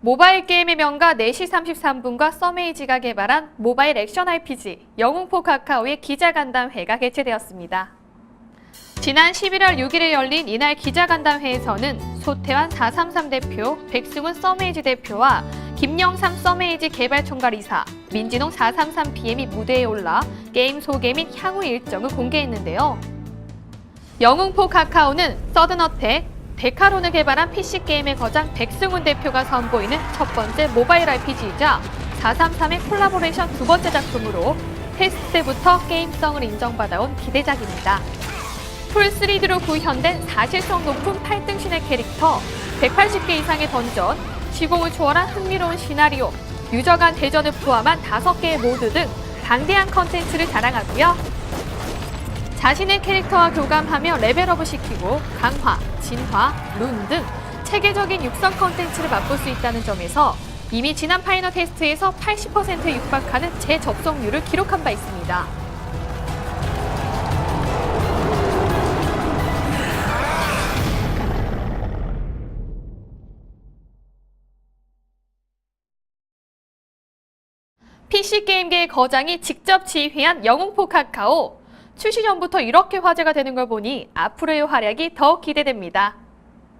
모바일 게임의 명가 4시 33분과 써메이지가 개발한 모바일 액션 RPG 영웅포 카카오의 기자간담회가 개최되었습니다. 지난 11월 6일에 열린 이날 기자간담회에서는 소태환 433 대표, 백승훈 써메이지 대표와 김영삼 써메이지 개발 총괄 이사, 민진홍 433PM이 무대에 올라 게임 소개 및 향후 일정을 공개했는데요. 영웅포 카카오는 서든어택, 데카론을 개발한 PC게임의 거장 백승훈 대표가 선보이는 첫 번째 모바일 RPG이자 433의 콜라보레이션 두 번째 작품으로 테스트 때부터 게임성을 인정받아온 기대작입니다. 풀 3D로 구현된 사실성 높은 8등신의 캐릭터, 180개 이상의 던전, 시공을 초월한 흥미로운 시나리오, 유저 간 대전을 포함한 5개의 모드 등 방대한 컨텐츠를 자랑하고요. 자신의 캐릭터와 교감하며 레벨업을 시키고 강화, 진화, 룬 등 체계적인 육성 컨텐츠를 맛볼 수 있다는 점에서 이미 지난 파이널 테스트에서 80%에 육박하는 재접속률을 기록한 바 있습니다. PC게임계의 거장이 직접 지휘한 영웅포 카카오. 출시 전부터 이렇게 화제가 되는 걸 보니 앞으로의 활약이 더욱 기대됩니다.